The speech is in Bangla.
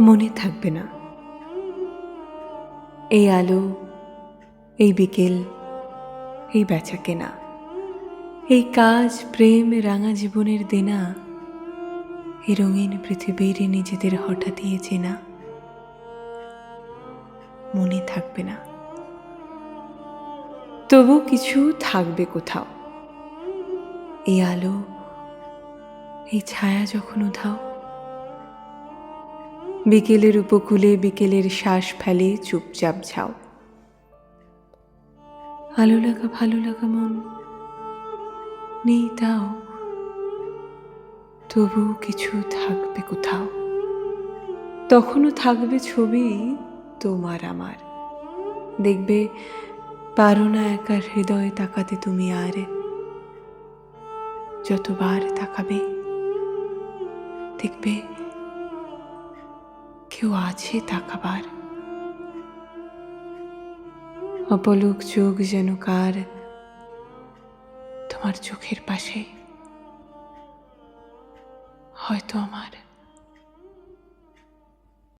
মনে থাকবে না। এই আলো, এই বিকেল, এই বেচা কেনা, এই কাজ, প্রেম, রাঙা জীবনের দেনা, এই রঙিন পৃথিবীর নিজেদের হঠাৎই এ চেনা, মনে থাকবে না। তবু কিছু থাকবে কোথাও। এই আলো, এই ছায়া যখন উধাও বিকেলের উপকূলে বিকেলের শ্বাস ফেলে চুপচাপ ঝাও আলো লাগা, ভালো লাগা মন। নেই তাও। তবু কিছু থাকবে কোথাও। তখনও থাকবে ছবি তোমার আমার। দেখবে পারো না একার হৃদয়ে তাকাতে তুমি আর। যতবার তাকাবে, দেখবে কেউ আছে তাকাবার? অপলুক চোখ যেন কার তোমার চোখের পাশে? হয়তো আমার।